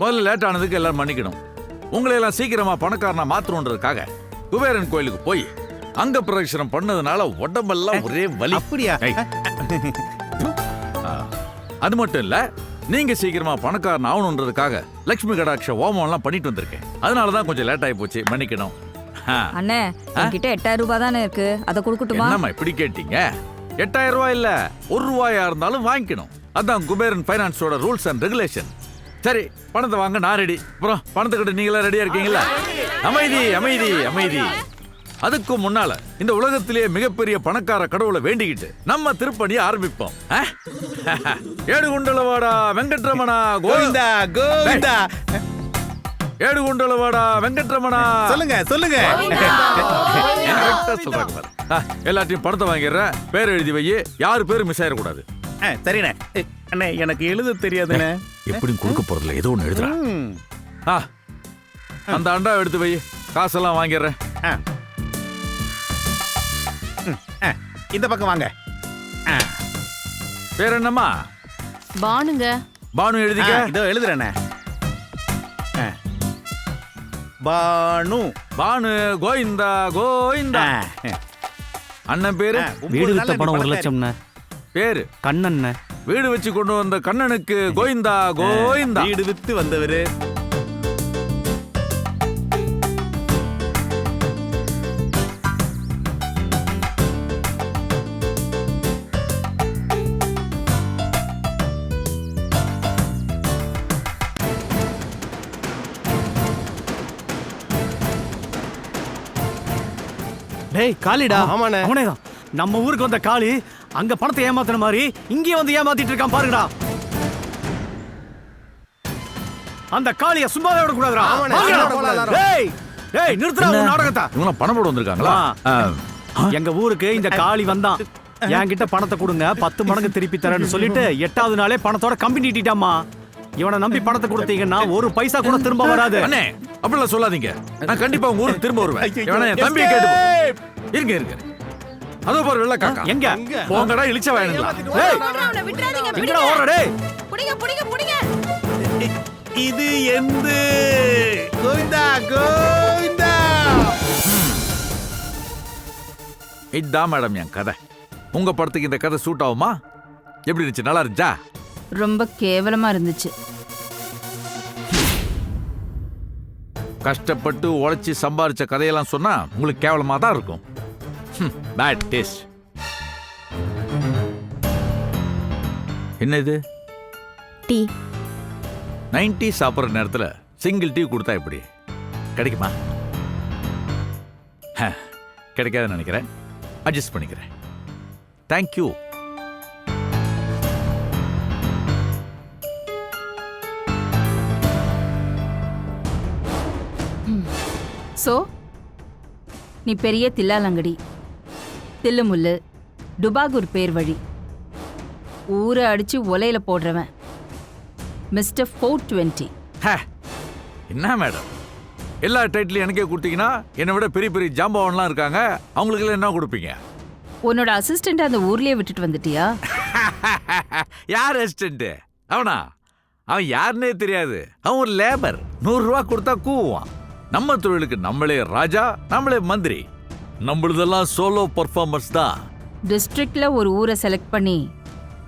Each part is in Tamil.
முதல்ல லேட் ஆனதுக்கு எல்லாரும் மன்னிக்கணும். உங்களை எல்லாம் சீக்கிரமா பணக்காரனா மாத்தணுன்றதுக்காக குபேரன் கோயிலுக்கு போய் அங்க பிரதட்சணம் பண்ணதுனால உடம்பெல்லாம் ஒரே வலி. அப்படியா? அது மட்டும் இல்ல நீங்க சீக்கிரமா பணக்காரன் ஆகணுன்றதுக்காக லட்சுமி கடாட்ச ஹோமம் எல்லாம் பண்ணிட்டு வந்திருக்கேன். அதனாலதான் கொஞ்சம் லேட் ஆகி போச்சு மன்னிக்கணும். அண்ணே என்கிட்ட எட்டாயிரம் ரூபாய் தானே இருக்கு அதை கொடுக்கட்டுமா? என்னம்மா இப்படி கேட்டீங்க? எட்டாயிரம் ரூபாய் இல்ல ஒரு ரூபாயா இருந்தாலும் வாங்கிக்கணும். அதான் குபேரன் ஃபைனான்ஸோட ரூல்ஸ் அண்ட் ரெகுலேஷன் சரி பணத்தை வாங்க நான் ரெடி அப்புறம் பணத்தை கிட்ட நீங்களா ரெடியா இருக்கீங்களா? அமைதி அமைதி அமைதி. அதுக்கு முன்னால இந்த உலகத்திலேயே மிகப்பெரிய பணக்கார கடவுளை வேண்டிக்கிட்டு நம்ம திருப்பணியை ஆரம்பிப்போம். ஆ? ஏடுகுண்டலவாடா வெங்கட்ரமணா கோவிந்தா கோவிந்தா. கோவிந்தா ஏடுகுண்டலவாடா வெங்கட்ரமணா. சொல்லுங்க சொல்லுங்க. சொல்றாங்க எல்லாத்தையும் பணத்தை வாங்கிடுறேன் பேர் எழுதி வை யாரு பேரும் மிஸ் ஆயிடக்கூடாது. சரிண்ணே. அண்ணே எனக்கு எழுத தெரியாதுண்ணே. எப்படியும் கொடுக்க போறதுல ஏதோ ஒண்ணு எழுதுறா. ம். ஆ, அந்த அண்டா எடுத்து வை. காசெல்லாம் வாங்கிடுறேன். ஆ. ம், ஆ, இந்த பக்கம் வாங்க. ஆ, பேர் என்னம்மா? பானுங்க. பானு எழுதிக்க. இதோ எழுதுறேண்ணே. பானு. பானு கோவிந்தா கோவிந்தா. அண்ணன் பேரு? வீடு வித்த பணம் ஒரு லட்சம்ண்ணே. பேரு? கண்ணண்ணே. வீடு வச்சு கொண்டு வந்த கண்ணனுக்கு கோவிந்தா கோவிந்தா. வீடு வித்து வந்தவரு. டேய் காளிடா. ஆமாண்ணே. அவனே தான் நம்ம ஊருக்கு வந்த காளி அங்க பணத்தை ஏமாத்துன மாதிரி இங்கே வந்து ஏமாத்திட்டு இருக்கான் பாருங்கடா. அந்த காளிய சும்மாவே விட கூடாதுடா. டேய் டேய் நிறுத்துறா உன் நாடகத்தை. இவங்களாம் பணம் போட வந்திருக்காங்களா? எங்க ஊருக்கு இந்த காளி வந்தான். என்கிட்ட பணத்தை கொடுங்க பத்து மடங்கு திருப்பி தரேன்னு சொல்லிட்டு எட்டாவது நாளே பணத்தோட கம்பி நீட்டிட்டாமா இவனை நம்பி பணத்தை கொடுத்தீங்கன்னா ஒரு பைசா கூட திரும்ப வராது. அண்ணே அப்படிலாம் சொல்லாதீங்க. நான் கண்டிப்பா உங்க ஊருக்கு திரும்ப வருவேன். தம்பியை கேட்டு போ. இருங்க இருங்க. அதோ பாரு வெள்ள காக்கா. எங்க? போங்கடா இழிச்ச வயனுங்களா? டேய் அவனை விட்டுறாதீங்க எங்கடா ஓடுற டேய். புடிங்க புடிங்க புடிங்க. இது எந்த? கோவிந்தா கோவிந்தா. இதான் மேடம் என் கதை. உங்க படத்துக்கு இந்த கதை சூட் ஆகுமா? எப்படி இருந்துச்சு? நல்லா இருந்துச்சா? ரொம்ப கேவலமா இருந்துச்சு. கஷ்டப்பட்டு உழைச்சி சம்பாரிச்ச கதையெல்லாம் சொன்னா உங்களுக்கு கேவலமா தான் இருக்கும். பேட் டேஸ்ட் என்ன இது டீ. நைன்டி சாப்பிட்ற நேரத்துல சிங்கிள் டீ கொடுத்தா எப்படி? கிடைக்குமா? ஹ, கிடைக்காதுன்னு நினைக்கிறேன். அட்ஜஸ்ட் பண்ணிக்கிறேன். தேங்க்யூ சோ நீ பெரிய தில்லாலங்கடி. தில்லுமுல்லு டுபாகூர் பேர் வழி. ஊரை அடிச்சு ஒலையில போடுறவன். Mister four twenty. ஹே, என்ன மேடம்? எல்லா டைட்டிலும் எனக்கே கொடுத்தீங்கன்னா என்னை விட பெரிய பெரிய ஜாம்பவான்லாம் இருக்காங்க அவங்களுக்கெல்லாம் என்ன கொடுப்பீங்க? உன்னோட அசிஸ்டண்ட் அந்த ஊர்லயே விட்டுட்டு வந்துட்டியா? யார் அசிஸ்டன்ட் அவனா? அவன் யாருன்னே தெரியாது. அவன் ஒரு லேபர். நூறுரூவா கொடுத்தா கூவுவான். நம்ம தொழிலுக்கு நம்மளே ராஜா நம்மளே மந்திரி. நம்மளுதெல்லாம் சோலோ பர்ஃபார்மன்ஸ் தான். டிஸ்ட்ரிக்ட்ல ஒரு ஊரை செலக்ட் பண்ணி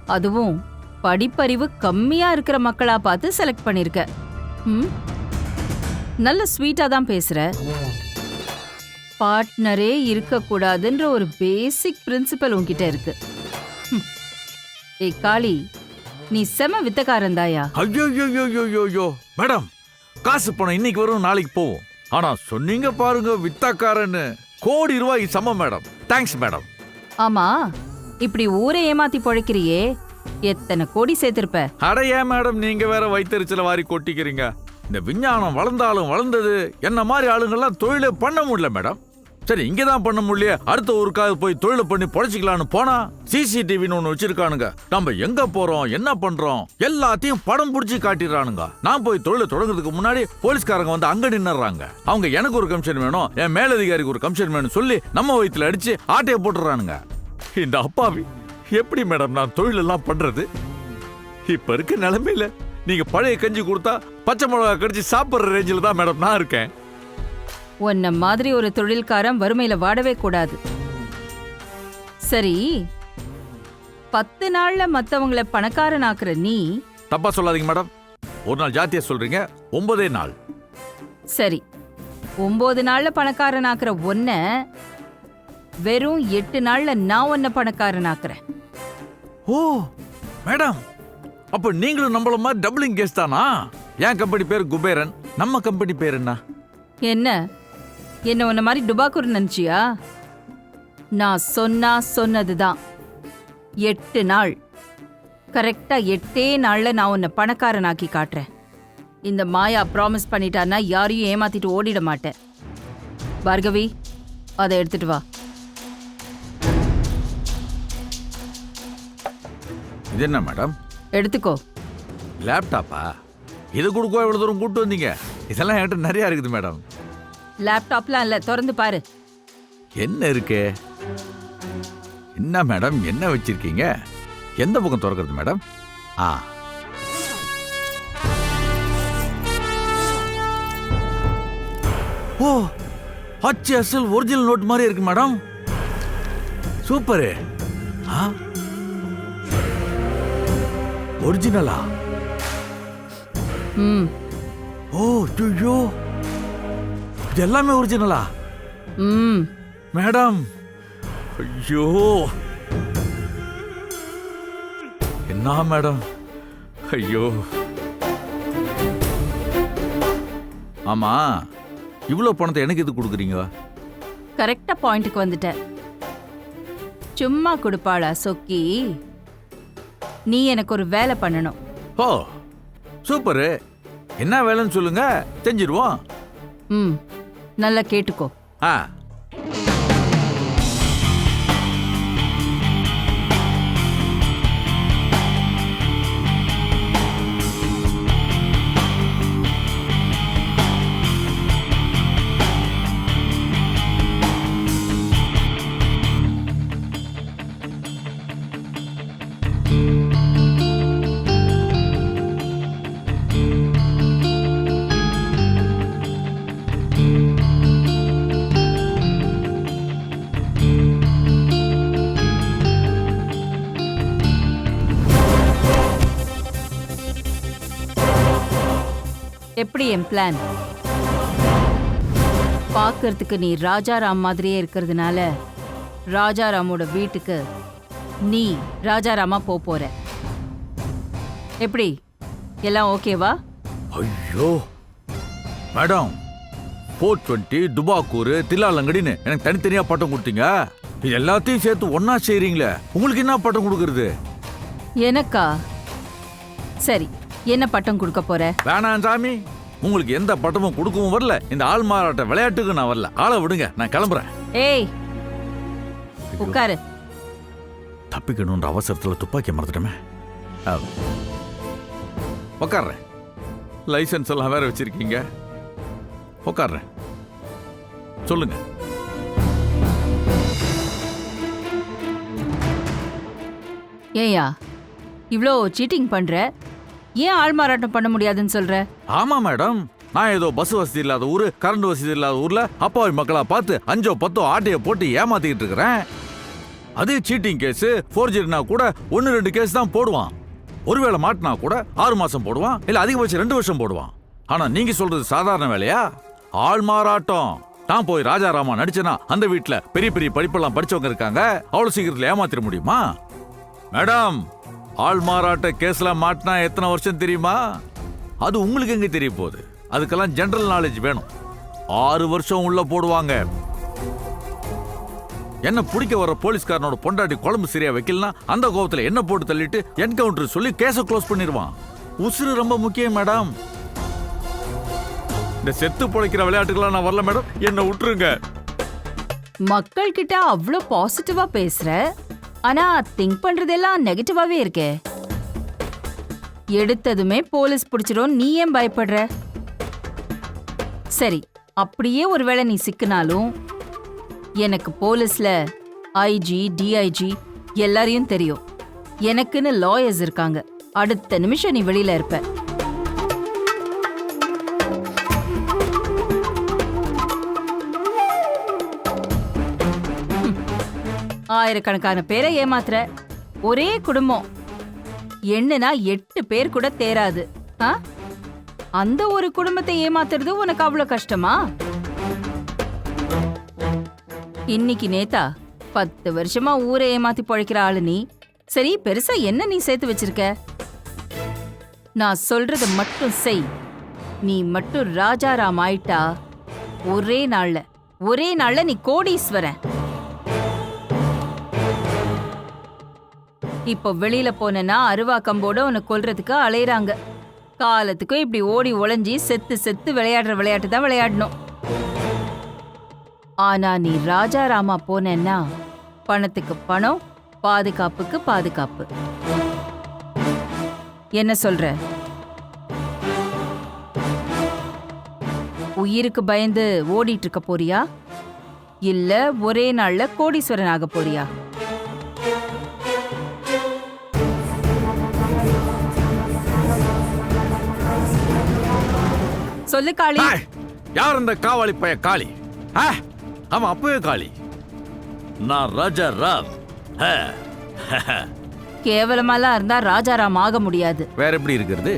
அதுவும் படிப்பறிவு கம்மியா இருக்கிற மக்களா பார்த்து செலக்ட் பண்ணிருக்க. ம்? நல்ல ஸ்வீட்டா தான் பேசுற. பார்ட்னரே இருக்கக்கூடாதுன்ற ஒரு பேசிக் பிரின்சிபல் உன்கிட்ட இருக்கு. ம். ஏய் காளி நீ செம வித்தக்காரன் தாயா? ஐயோ மேடம் காசு பணம் இன்னைக்கு வரும் நாளைக்கு போகும் ஆனா சொன்னீங்க பாருங்க வித்தாக்காரன்னு. கோடி ரூபாய் சமம் மேடம். Thanks madam. ஆமா இப்படி ஊரை ஏமாத்தி பொழைக்கிறியே எத்தனை கோடி சேர்த்திருப்ப? அடையா மேடம் நீங்க வேற வைத்தறிச்சல வாரி கொட்டிக்கிறீங்க? இந்த விஞ்ஞானம் வளர்ந்தாலும் வளர்ந்தது என்ன மாதிரி ஆளுங்கெல்லாம் தொழிலே பண்ண முடியல மேடம். சரி இங்கே தான் பண்ண முடியல அடுத்த ஊருக்காவது போய் தொழிலை பண்ணி பொழைச்சிக்கலான்னு போனா சிசிடிவின்னு ஒன்று வச்சிருக்கானுங்க. நம்ம எங்க போறோம் என்ன பண்றோம் எல்லாத்தையும் படம் பிடிச்சி காட்டிடுறானுங்க. நான் போய் தொழிலை தொடங்குறதுக்கு முன்னாடி போலீஸ்காரங்க வந்து அங்க நின்னுறாங்க. அவங்க எனக்கு ஒரு கமிஷன் வேணும் என் மேலதிகாரிக்கு ஒரு கமிஷன் வேணும் சொல்லி நம்ம வயிற்றுல அடிச்சு ஆட்டையை போட்டுறானுங்க இந்த அப்பாவி எப்படி மேடம் நான் தொழில் எல்லாம் பண்றது? இப்ப இருக்க நிலைமையில நீங்க பழைய கஞ்சி கொடுத்தா பச்சை மிளகா கடிச்சு சாப்பிடுற ரேஞ்சில் தான் மேடம் நான் இருக்கேன். உன்ன மாதிரி ஒரு தொழில்காரன் வறுமையில வாடவே கூடாது. சரி பத்து நாள்ல மத்தவங்கள பணக்காரனாக்குற நீ? தப்பா சொல்லாதீங்க மேடம். ஒரு நாள் ஜாத்தியா சொல்றீங்க ஒன்பதே நாள். சரி ஒன்பது நாள்ல பணக்காரனாக்குற ஒன்ன வெறும் எட்டு நாள்ல நான் உன்னை பணக்காரனாக்குறேன். ஓ மேடம் அப்ப நீங்களும் நம்மள மாதிரி டபுளிங் கேஸ் தானா? என் கம்பெனி பேர் குபேரன் நம்ம கம்பெனி பேர் என்ன? என்ன? என்ன உன்ன மாதிரி டுபாக்கூர் நினைச்சியா? நான் சொன்னா சொன்னதுதான் எட்டு நாள். கரெக்டா எட்டே நாள்ல நான் உன்னை பணக்காரனாக்கி காட்டுறேன். இந்த மாயா ப்ராமிஸ் பண்ணிட்டான்னா யாரையும் ஏமாத்திட்டு ஓடிட மாட்டேன். பார்கவி அதை எடுத்துட்டு வா. இது என்ன மேடம் எடுத்துக்கோ. லேப்டாப்பா இது கொடுக்க இவ்வளவு தூரம் கூட்டு வந்தீங்க? இதெல்லாம் என்கிட்ட நிறைய இருக்குது மேடம் லேப்டாப்லாம் இல்ல திறந்து பாரு. என்ன இருக்கு? என்ன மேடம் என்ன வச்சிருக்கீங்க? எந்த பக்கம் திறக்கிறது மேடம்? ஆ. ஓ அச்சு அசல் ஒரிஜினல் நோட் மாதிரி இருக்கு மேடம். சூப்பரு. ஆ? ஒரிஜினலா ம். ஓ ஐயோ. இது எல்லாமே ஒரிஜினலா ம். மேடம். ஐயோ. என்ன மேடம்? ஐயோ. ஆமா இவ்வளோ பணத்தை எனக்கு இது கொடுக்குறீங்க? கரெக்டா பாயிண்ட்டுக்கு வந்துட்ட. சும்மா கொடுப்பாளா சொக்கி? நீ எனக்கு ஒரு வேலை பண்ணணும். ஓ சூப்பரு. என்ன வேலைன்னு சொல்லுங்க செஞ்சிருவோம் ம். நல்லா கேட்டுக்கோ. ஆ. எப்படி என் பிளான் பார்க்கறதுக்கு நீ ராஜாராம் மாதிரியே இருக்கிறதுனால ராஜாராமோட வீட்டுக்கு நீ ராஜாராமா போக போற. எப்படி? எல்லாம் ஓகேவா? ஐயோ. மேடம் ஃபோர் டுவெண்ட்டி துபாக்கூர் தில்லாலங்கடின்னு எனக்கு தனித்தனியா பட்டம் கொடுத்தீங்க. இது எல்லாத்தையும் சேர்த்து ஒண்ணா செய்றீங்களே உங்களுக்கு என்ன பட்டம் கொடுக்கறது? எனக்கா? சரி. என்ன பட்டம் கொடுக்க போற? வேணாம் சாமி. உங்களுக்கு எந்த பட்டமும் கொடுக்கவும் வரல. இந்த ஆள் மாறாட்ட விளையாட்டுக்கு நான் வரல. ஆளை விடுங்க நான் கிளம்புறேன். ஏய் உட்காரு. தப்பிக்கணுன்ற அவசரத்துல துப்பாக்கி மறந்துட்டோமே. ஆ. உட்கார்றேன். லைசென்ஸ் எல்லாம் வேற வச்சிருக்கீங்க. உட்கார்றேன். சொல்லுங்க. ஏயா இவ்ளோ சீட்டிங் பண்ற? ஏன் ஆள் மாறாட்டம் பண்ண முடியாதுன்னு சொல்ற? ஆமா மேடம். நான் ஏதோ பஸ் வசதி இல்லாத ஊரு கரண்ட் வசதி இல்லாத ஊர்ல அப்பாவி மக்களா பார்த்து அஞ்சோ பத்தோ ஆட்டைய போட்டு ஏமாத்திக்கிட்டு இருக்கிறேன். அதே சீட்டிங் கேஸ் ஃபோர்ஜரினா கூட ஒன்னு ரெண்டு கேஸ் தான் போடுவான். ஒருவேளை மாட்டினா கூட ஆறு மாசம் போடுவான் இல்ல அதிகபட்சம் ரெண்டு வருஷம் போடுவான். ஆனா நீங்க சொல்றது சாதாரண வேலையா? ஆள் மாறாட்டம். நான் போய் ராஜாராமா நடிச்சேனா அந்த வீட்டுல பெரிய பெரிய படிப்பெல்லாம் படிச்சவங்க இருக்காங்க. அவ்வளவு சீக்கிரத்துல ஏமாத்திட முடியுமா? மேடம் ஆள் மாறாட்ட கேஸில் மாட்டினா எத்தனை வருஷம் தெரியுமா? அது உங்களுக்கு எங்கே தெரிய போகுது? அதுக்கெல்லாம் ஜென்ரல் நாலேஜ் வேணும். ஆறு வருஷம் உள்ள போடுவாங்க. என்ன பிடிக்க வர போலீஸ்காரனோட பொண்டாட்டி குழம்பு சரியா வைக்கலனா அந்த கோபத்தில் என்ன போட்டு தள்ளிட்டு என்கவுண்டர் சொல்லி கேஸை க்ளோஸ் பண்ணிடுவான். உசுறு ரொம்ப முக்கியம் மேடம் இந்த செத்து பொழைக்கிற விளையாட்டுக்கெல்லாம் நான் வரல மேடம் என்ன விட்டுருங்க. மக்கள் கிட்ட அவ்ளோ பாசிட்டிவா பேசுற? ஆனா திங்க் பண்றதெல்லாம் நெகட்டிவாவே இருக்கே. எடுத்ததுமே போலீஸ் பிடிச்சிரும் நீ ஏன் பயப்படுற? சரி அப்படியே ஒருவேளை நீ சிக்கினாலும் எனக்கு போலீஸ்ல ஐஜி டிஐஜி எல்லாரையும் தெரியும். எனக்குன்னு லாயர்ஸ் இருக்காங்க. அடுத்த நிமிஷம் நீ வெளியில இருப்ப. ஆயிரக்கணக்கான பேரை ஏமாத்துற ஒரே குடும்பம். என்னன்னா எட்டு பேர் கூட தேராது. ஆ? அந்த ஒரு குடும்பத்தை ஏமாத்துறது உனக்கு அவ்வளவு கஷ்டமா? இன்னைக்கு நேத்தா பத்து வருஷமா ஊரை ஏமாத்தி பழைக்கிற ஆளு நீ. சரி பெருசா என்ன நீ சேர்த்து வச்சிருக்க? நான் சொல்றத மட்டும் செய். நீ மட்டும் ராஜாராம் ஆயிட்டா ஒரே நாள்ல ஒரே நாள்ல நீ கோடீஸ்வரன். இப்போ வெளியில போனேன்னா அருவா கம்போட உன்னை கொல்றதுக்கு அலையறாங்க. காலத்துக்கும் இப்படி ஓடி ஒளிஞ்சி செத்து செத்து விளையாடுற விளையாட்டு தான் விளையாடணும். ஆனா நீ ராஜாராமா போனேன்னா பணத்துக்கு பணம் பாதுகாப்புக்கு பாதுகாப்பு. என்ன சொல்ற? உயிருக்கு பயந்து ஓடிட்டு இருக்க போறியா? இல்ல ஒரே நாள்ல கோடீஸ்வரன் ஆக போறியா? சொல்லு காளி. யார் அந்த காவாளி பைய காளி? ஆமா அப்பவே காளி. நான் ராஜா ஆ, கேவலமாலாம் இருந்தா ராஜாராம் ஆக முடியாது. வேற எப்படி இருக்கிறது?